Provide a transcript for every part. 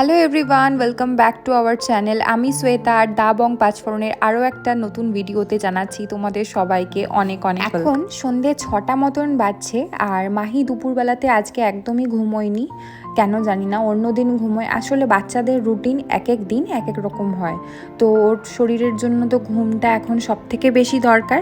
Hello everyone welcome back to our channel আমি শ্বেতা আর দা বং পাঁচফোড়নের আরও একটা নতুন ভিডিওতে জানাচ্ছি তোমাদের সবাইকে অনেক অনেক এখন সন্ধে ছটা মতন বাজছে আর মাহি দুপুরবেলাতে আজকে একদমই ঘুমোয়নি। কেন জানি না অন্য দিন ঘুমোয়। আসলে বাচ্চাদের রুটিন এক এক দিন এক এক রকম হয়। তো ওর শরীরের জন্য তো ঘুমটা এখন সব থেকে বেশি দরকার।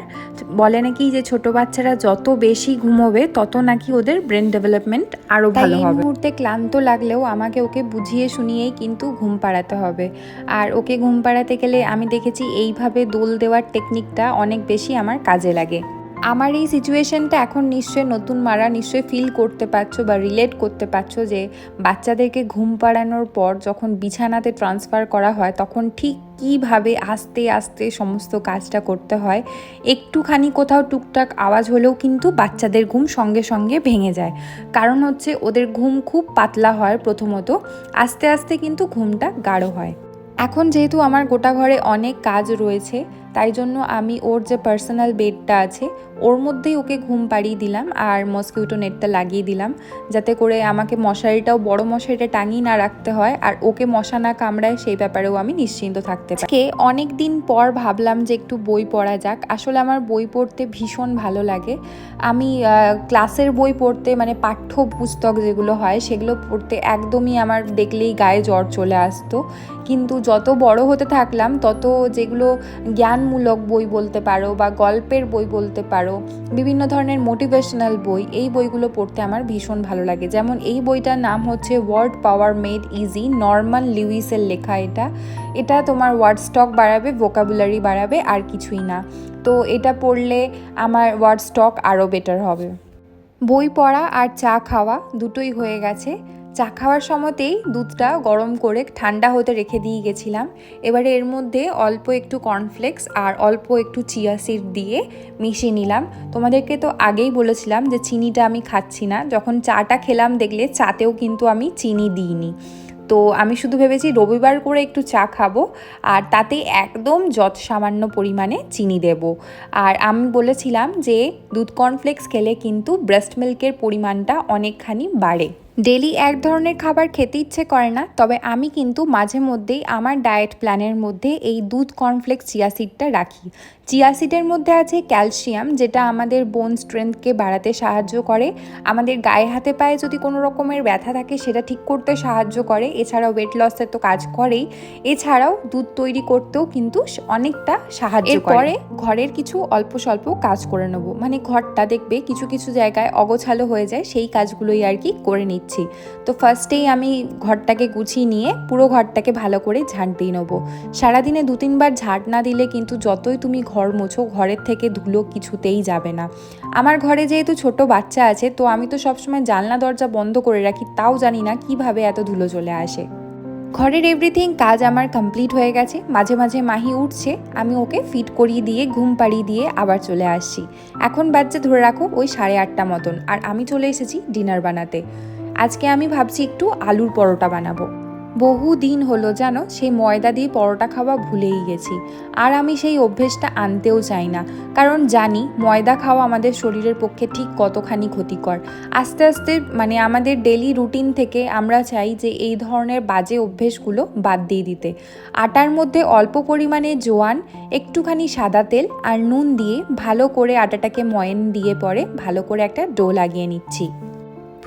বলে নাকি যে ছোট বাচ্চারা যত বেশি ঘুমোবে তত নাকি ওদের ব্রেন ডেভেলপমেন্ট আরও ভালো হবে। মুহূর্তে ক্লান্ত লাগলেও আমাকে ওকে বুঝিয়ে শুনিয়েই কিন্তু ঘুম পাড়াতে হবে। আর ওকে ঘুম পাড়াতে গেলে আমি দেখেছি এইভাবে দোল দেওয়ার টেকনিকটা অনেক বেশি আমার কাজে লাগে। আমার এই সিচুয়েশনটা এখন নিশ্চয়ই নতুন মারা নিশ্চয়ই ফিল করতে পারছ বা রিলেট করতে পারছ যে বাচ্চাদেরকে ঘুম পাড়ানোর পর যখন বিছানাতে ট্রান্সফার করা হয়, তখন ঠিক কীভাবে আস্তে আস্তে সমস্ত কাজটা করতে হয়। একটুখানি কোথাও টুকটাক আওয়াজ হলেও কিন্তু বাচ্চাদের ঘুম সঙ্গে সঙ্গে ভেঙে যায়। কারণ হচ্ছে ওদের ঘুম খুব পাতলা হয় প্রথমত, আস্তে আস্তে কিন্তু ঘুমটা গাঢ় হয়। এখন যেহেতু আমার গোটা ঘরে অনেক কাজ রয়েছে তাই জন্য আমি ওর যে পার্সোনাল বেডটা আছে, ওর মধ্যেই ওকে ঘুম পাড়িয়ে দিলাম আর মসকিউটো নেটটা লাগিয়ে দিলাম। যাতে করে আমাকে মশারিটাও, বড় মশারিটা টাঙিয়ে না রাখতে হয় আর ওকে মশা না কামড়ায় সেই ব্যাপারেও আমি নিশ্চিন্ত থাকতে পারি। অনেক দিন পর ভাবলাম যে একটু বই পড়া যাক। আসলে আমার বই পড়তে ভীষণ ভালো লাগে। আমি ক্লাসের বই পড়তে মানে পাঠ্য পুস্তক যেগুলো হয়, সেগুলো পড়তে একদমই আমার দেখলেই গায়ে জ্বর চলে আসতো। কিন্তু যত বড় হতে থাকলাম, তত যেগুলো জ্ঞানমূলক বই বলতে পারো বা গল্পের বই বলতে পারো, বিভিন্ন ধরনের মোটিভেশনাল বই, এই বইগুলো পড়তে আমার ভীষণ ভালো লাগে। যেমন এই বইটার নাম হচ্ছে word power made easy Norman লিউইসের লেখা এটা। এটা তোমার ওয়ার্ড স্টক বাড়াবে ভোকাবুলারি বাড়াবে, আর কিছুই না। তো এটা পড়লে আমার ওয়ার্ড স্টক আরও বেটার হবে। বই পড়া আর চা খাওয়া দুটোই হয়ে গেছে। চা খাওয়ার সময়তেই দুধটা গরম করে ঠান্ডা হতে রেখে দিয়ে গেছিলাম। এবারে এর মধ্যে অল্প একটু কর্নফ্লেক্স আর অল্প একটু চিয়া সিড দিয়ে মিশিয়ে নিলাম। তোমাদেরকে তো আগেই বলেছিলাম যে চিনিটা আমি খাচ্ছি না। যখন চাটা খেলাম দেখলে চাতেও কিন্তু আমি চিনি দিইনি। তো আমি শুধু ভেবেছি রবিবার করে একটু চা খাব আর তাতে একদম যত সামান্য পরিমাণে চিনি দেব। আর আমি বলেছিলাম যে দুধ কর্নফ্লেক্স খেলে কিন্তু ব্রেস্ট মিল্কের পরিমাণটা অনেকখানি বাড়ে। ডেলি এক ধরনের খাবার খেতে ইচ্ছে করে না তবে আমি কিন্তু মাঝে মধ্যেই আমার ডায়েট প্ল্যানের মধ্যে এই দুধ কর্নফ্লেক্স চিয়া সিডটা রাখি। চিয়া সিডের মধ্যে আছে ক্যালসিয়াম যেটা আমাদের বোন স্ট্রেংথকে বাড়াতে সাহায্য করে। আমাদের গায়ে হাতে পায়ে যদি কোনো রকমের ব্যথা থাকে সেটা ঠিক করতে সাহায্য করে। এছাড়াও ওয়েট লসের তো কাজ করেই। এছাড়াও দুধ তৈরি করতেও কিন্তু অনেকটা সাহায্য করে। ঘরের কিছু অল্প স্বল্প কাজ করে নেব। মানে ঘরটা দেখবে কিছু কিছু জায়গায় অগোছালো হয়ে যায় সেই কাজগুলোই আর কি করে নিচ্ছে। নিচ্ছি তো ফার্স্টেই আমি ঘরটাকে গুছিয়ে নিয়ে পুরো ঘরটাকে ভালো করে ঝাঁট দিয়ে নেব। সারাদিনে দু তিনবার ঝাঁট না দিলে কিন্তু যতই তুমি ঘর মোছো, ঘরের থেকে ধুলো কিছুতেই যাবে না। আমার ঘরে যেহেতু ছোট বাচ্চা আছে, তো আমি তো সবসময় জানলা, দরজা বন্ধ করে রাখি, তাও জানি না কীভাবে এত ধুলো চলে আসে। ঘরের এভরিথিং কাজ আমার কমপ্লিট হয়ে গেছে। মাঝে মাঝে মাহি উঠছে, আমি ওকে ফিট করিয়ে দিয়ে, ঘুম পাড়িয়ে দিয়ে আবার চলে আসছি। এখন বাচ্চা ধরে রাখো ওই সাড়ে আটটা মতন, আর আমি চলে এসেছি ডিনার বানাতে। আজকে আমি ভাবছি একটু আলুর পরোটা বানাবো। বহু দিন হলো জানো সেই ময়দা দিয়ে পরোটা খাওয়া ভুলেই গেছি। আর আমি সেই অভ্যেসটা আনতেও চাই না। কারণ জানি ময়দা খাওয়া আমাদের শরীরের পক্ষে ঠিক কতখানি ক্ষতিকর। আস্তে আস্তে মানে আমাদের ডেলি রুটিন থেকে আমরা চাই যে এই ধরনের বাজে অভ্যেসগুলো বাদ দিয়ে দিতে। আটার মধ্যে অল্প পরিমাণে জোয়ান, একটুখানি সাদা তেল আর নুন দিয়ে ভালো করে আটাটাকে ময়ন দিয়ে পরে ভালো করে একটা ডো লাগিয়ে নিচ্ছি।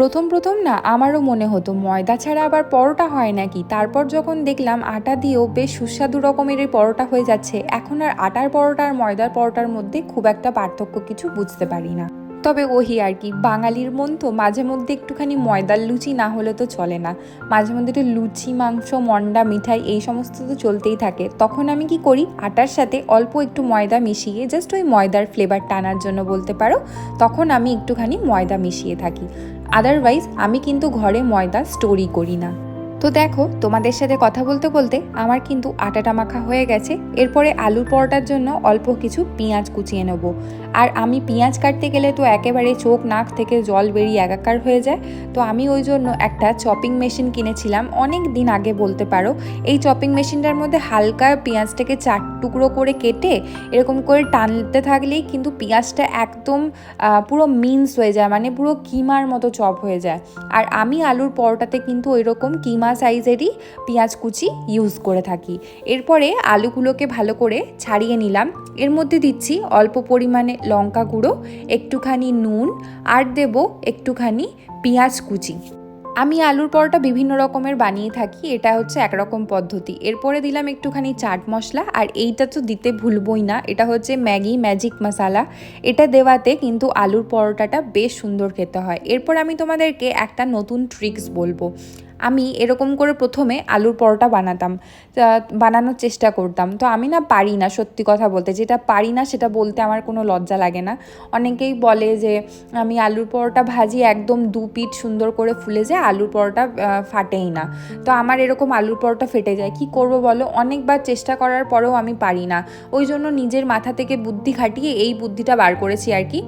প্রথম প্রথম না আমারও মনে হতো, ময়দা ছাড়া আবার পরোটা হয় নাকি? তারপর যখন দেখলাম আটা দিয়েও বেশ সুস্বাদু রকমের পরোটা হয়ে যাচ্ছে, এখন আর আটার পরোটা আর ময়দার পরোটার মধ্যে খুব একটা পার্থক্য কিছু বুঝতে পারি না। তবে ওহি আর কি, বাঙালির মন তো মাঝে মধ্যে একটুখানি ময়দার লুচি না হলে তো চলে না। মাঝে মধ্যে একটু লুচি, মাংস, মন্ডা, মিঠাই এই সমস্ত তো চলতেই থাকে। তখন আমি কি করি, আটার সাথে অল্প একটু ময়দা মিশিয়ে জাস্ট ওই ময়দার ফ্লেভার টানার জন্য বলতে পারো, তখন আমি একটুখানি ময়দা মিশিয়ে থাকি। আদারওয়াইজ আমি কিন্তু ঘরে ময়দা স্টোরি করি না। তো দেখো, তোমাদের সাথে কথা বলতে বলতে আমার কিন্তু আটাটা মাখা হয়ে গেছে। এরপরে আলুর পরোটার জন্য অল্প কিছু পেঁয়াজ কুচিয়ে নেব। আর আমি পেঁয়াজ কাটতে গেলে তো একেবারে চোখ নাক থেকে জল বেরিয়ে একাকার হয়ে যায়, তো আমি ওই জন্য একটা চপিং মেশিন কিনেছিলাম, অনেক দিন আগে বলতে পারো। এই চপিং মেশিনটার মধ্যে হালকা পেঁয়াজটাকে চার টুকরো করে কেটে এরকম করে টানতে থাকলেই কিন্তু পেঁয়াজটা একদম পুরো মিন্স হয়ে যায় মানে পুরো কিমার মতো চপ হয়ে যায়। আর আমি আলুর পরোটাতে কিন্তু ওই রকম কিমা সাইজেরই পেঁয়াজ কুচি ইউজ করে থাকি। এরপরে আলুগুলোকে ভালো করে ছাড়িয়ে নিলাম। এর মধ্যে দিচ্ছি অল্প পরিমাণে লঙ্কা গুঁড়ো, একটুখানি নুন, আর দেব একটুখানি পেঁয়াজ কুচি। আমি আলুর পরোটা বিভিন্ন রকমের বানিয়ে থাকি, এটা হচ্ছে একরকম পদ্ধতি। এরপরে দিলাম একটুখানি চাট মশলা, আর এইটা তো দিতে ভুলবই না, এটা হচ্ছে ম্যাগি ম্যাজিক মশালা। এটা দেওয়াতে কিন্তু আলুর পরোটাটা বেশ সুন্দর খেতে হয়। এরপর আমি তোমাদেরকে একটা নতুন ট্রিক্স বলব। আমি এরকম করে প্রথমে আলুর পরোটা বানাতাম বানানোর চেষ্টা করতাম। তো আমি না পারি না সত্যি কথা বলতে, যেটা পারি না সেটা বলতে আমার কোনো লজ্জা লাগে না। অনেকেই বলে যে, আমি আলুর পরোটা ভাজি একদম দু পিঠ সুন্দর করে ফুলে যায়, আলুর পরোটা ফাটেই না। তো আমার এরকম আলুর পরোটা ফেটে যায়। কি করব বলো? অনেকবার চেষ্টা করার পরেও আমি পারি না। ওই জন্য নিজের মাথা থেকে বুদ্ধি খাটিয়ে এই বুদ্ধিটা বার করেছি আর কি।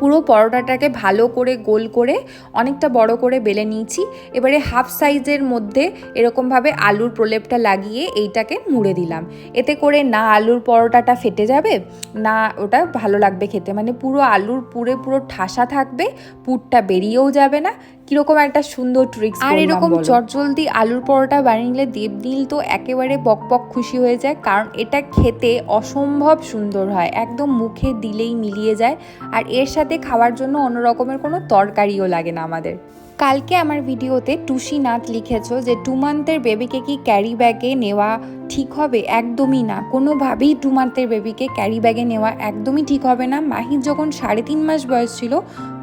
পুরো পরোটাটাকে ভালো করে গোল করে অনেকটা বড় করে বেলে নিয়েছি। এবারে হাফ সাইজের মধ্যে এরকমভাবে আলুর প্রলেপটা লাগিয়ে এইটাকে মুড়ে দিলাম। এতে করে না আলুর পরোটাটা ফেটে যাবে, না ওটা ভালো লাগবে খেতে। মানে পুরো আলুর পুরে পুরো ঠাসা থাকবে, পুরটা বেরিয়েও যাবে না কীরকম একটা সুন্দর ট্রিক্স আর এরকম চটজলদি আলুর পরোটা বানিয়ে নিলে দেবনীল তো একেবারে বক বক খুশি হয়ে যায় কারণ এটা খেতে অসম্ভব সুন্দর হয় একদম মুখে দিলেই মিলিয়ে যায় আর এর সাথে খাওয়ার জন্য অন্য রকমের কোনো তরকারিও লাগে না আমাদের। কালকে আমার ভিডিওতে টুসি নাথ লিখেছো যে টু মান্থের বেবিকে কি ক্যারি ব্যাগে নেওয়া ঠিক হবে? একদমই না। কোনোভাবেই টু মান্থের বেবিকে ক্যারি ব্যাগে নেওয়া একদমই ঠিক হবে না। মাহির যখন সাড়ে তিন মাস বয়স ছিল,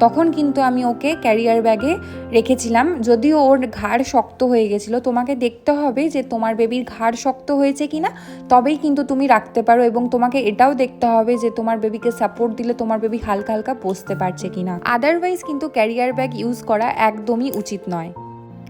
তখন কিন্তু আমি ওকে ক্যারিয়ার ব্যাগে রেখেছিলাম। যদিও ওর ঘাড় শক্ত হয়ে গেছিল, তোমাকে দেখতে হবে যে তোমার বেবির ঘাড় শক্ত হয়েছে কিনা, তবেই কিন্তু তুমি রাখতে পারো এবং তোমাকে এটাও দেখতে হবে যে তোমার বেবিকে সাপোর্ট দিলে তোমার বেবি হালকা হালকা বসতে পারছে কিনা। আদারওয়াইজ কিন্তু ক্যারিয়ার ব্যাগ ইউজ করা একদমই উচিত নয়।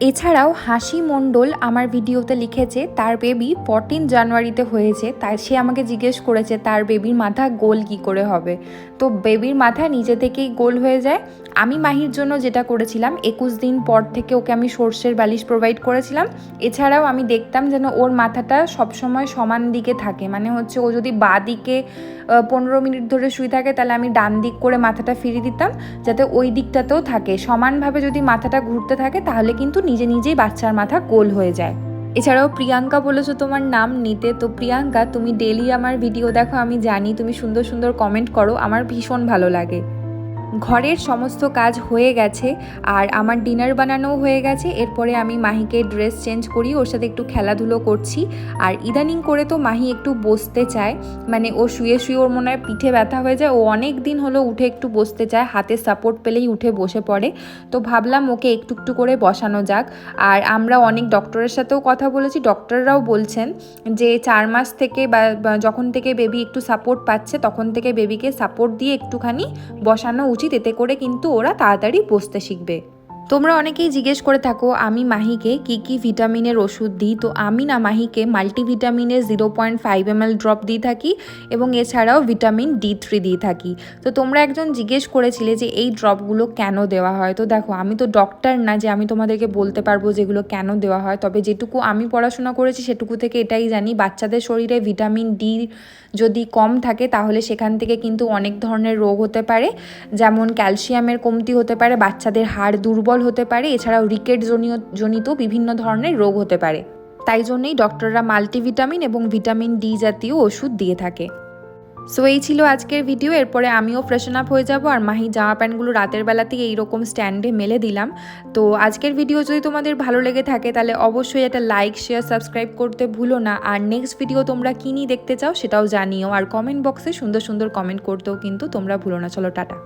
এছাড়াও হাসি মণ্ডল আমার ভিডিওতে লিখেছে, তার বেবি ফোরটিন জানুয়ারিতে হয়েছে, তাই সে আমাকে জিজ্ঞেস করেছে, তার বেবির মাথা গোল কি করে হবে? তো বেবির মাথা নিজে থেকেই গোল হয়ে যায়। আমি মাহির জন্য যেটা করেছিলাম, একুশ দিন পর থেকে ওকে আমি সর্ষের বালিশ প্রোভাইড করেছিলাম। এছাড়াও আমি দেখতাম যেন ওর মাথাটা সবসময় সমান দিকে থাকে মানে হচ্ছে ও যদি বা দিকে পনেরো মিনিট ধরে শুয়ে থাকে, তাহলে আমি ডান দিক করে মাথাটা ফিরিয়ে দিতাম, যাতে ওই দিকটাতেও থাকে। সমানভাবে যদি মাথাটা ঘুরতে থাকে, তাহলে কিন্তু নিজে নিজেই বাচ্চার মাথা গোল হয়ে যায়। এছাড়াও প্রিয়াঙ্কা বলেছ, তোমার নাম নিতে। তো প্রিয়াঙ্কা, তুমি ডেলি আমার ভিডিও দেখো, আমি জানি। তুমি সুন্দর সুন্দর কমেন্ট করো। আমার ভীষণ ভালো লাগে। ঘরের সমস্ত কাজ হয়ে গেছে আর আমার ডিনার বানানোও হয়ে গেছে। এরপরে আমি মাহিকে ড্রেস চেঞ্জ করি, ওর সাথে একটু খেলাধুলো করছি। আর ইদানিং করে তো মাহি একটু বসতে চায় মানে ও শুয়ে শুয়ে ওর মনে হয় পিঠে ব্যথা হয়ে যায়। ও অনেক দিন হলো উঠে একটু বসতে চায়, হাতে সাপোর্ট পেলেই উঠে বসে পড়ে। তো ভাবলাম ওকে একটু একটু করে বসানো যাক। আর আমরা অনেক ডক্টরের সাথেও কথা বলেছি ডক্টররাও বলছেন যে চার মাস থেকে বা যখন থেকে বেবি একটু সাপোর্ট পাচ্ছে, তখন থেকে বেবিকে সাপোর্ট দিয়ে একটুখানি বসানো উচিত এতে করে কিন্তু ওরা তাড়াতাড়ি বসতে শিখবে। তোমরা অনেকেই জিজ্ঞেস করে থাকো, আমি মাহিকে কি কি ভিটামিনের ওষুধ দিই? তো আমি না মাহিকে মাল্টিভিটামিনের zero point five M drop দিয়ে থাকি এবং এছাড়াও ভিটামিন ডি থ্রি দিয়ে থাকি। তো তোমরা একজন জিজ্ঞেস করেছিলে যে এই ড্রপগুলো কেন দেওয়া হয়? তো দেখো, আমি তো ডক্টর না যে আমি তোমাদেরকে বলতে পারব যেগুলো কেন দেওয়া হয়, তবে যেটুকু আমি পড়াশোনা করেছি সেটুকু থেকে এটাই জানি, বাচ্চাদের শরীরে ভিটামিন ডি যদি কম থাকে তাহলে সেখান থেকে কিন্তু অনেক ধরনের রোগ হতে পারে, যেমন ক্যালসিয়ামের কমতি হতে পারে, বাচ্চাদের হাড় দুর্বল হতে পারে, এছাড়াও রিকেট জনিত বিভিন্ন ধরনের রোগ হতে পারে। তাই জন্যই ডক্টররা মাল্টিভিটামিন এবং ভিটামিন ডি জাতীয় ওষুধ দিয়ে থাকে। সো এই ছিল আজকের ভিডিও। এরপরে আমিও ফ্রেশন আপ হয়ে যাব। আর মাহি জামা প্যান্টগুলো রাতের বেলাতেই এইরকম স্ট্যান্ডে মেলে দিলাম। তো, আজকের ভিডিও যদি তোমাদের ভালো লেগে থাকে, তাহলে অবশ্যই একটা লাইক শেয়ার সাবস্ক্রাইব করতে ভুলো না। আর নেক্সট ভিডিও তোমরা কী নিয়ে দেখতে চাও, সেটাও জানিও। আর কমেন্ট বক্সে সুন্দর সুন্দর কমেন্ট করতেও কিন্তু তোমরা ভুলো না। চলো, টাটা।